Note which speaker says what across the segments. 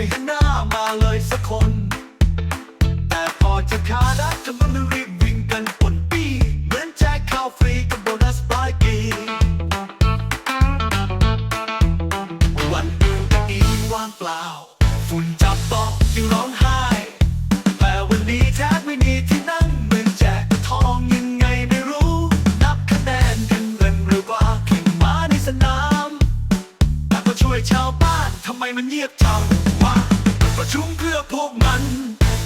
Speaker 1: ไม่เห็นหน้ามาเลยสักคน แต่พอจะคาดักทำไมไม่รีบวิ่งกันปนปี เหมือนแจกข้าวฟรีกับโบนัสปลายปีวันดูตะอีว่างเปล่า ฝุ่นจับต๊ะจึงร้องไห้ แต่วันนี้แทบไม่มีที่นั่งเหมือนแจกทองยังไงไม่รู้ นับคะแนนกันเงินหรือว่าแข่งม้าในสนามแต่ก็ช่วยชาวบ้านทำไมมันเงียบจัง ประชุมเพื่อพวกมัน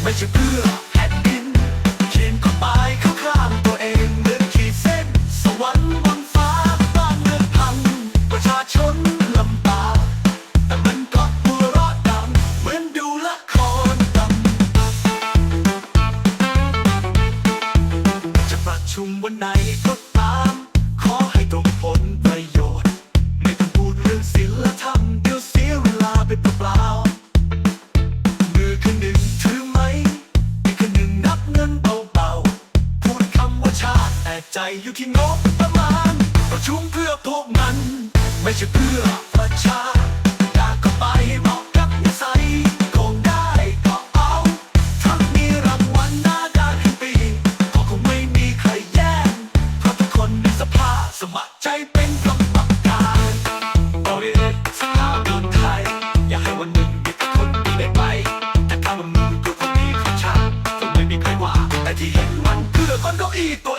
Speaker 1: ไม่ใช่เพื่อแผ่นดินเขียนกฎหมายเข้าข้างตัวเองเหมือนขีดเส้น สวรรค์บนฟ้าบ้านเมืองพัง ประชาชนลำบากแต่มันก็หัวเราะดังเหมือนดูละครตำจะประชุมวันไหนก็ อยู่ที่งบประมาณประชุมเพื่อพวกมัน ไม่ใช่เพื่อประชาอยากก็ไปให้เหมาะกับนิสัยโกงได้ก็เอาทำมีรางวัลหน้าด้านให้ปีเพรคงไม่มีใครแย่งเพราะทุกคนในสภาสมัครใจเป็นกรรมการบริเวณสภาเดินไทย อยากให้วันหนึ่งมีแต่คนดีได้ไปแต่ถ้ามันมือตัคงนี้ของฉันคงไม่มีใครว่าแต่ที่เห็นมันเคือคนก็อีตัว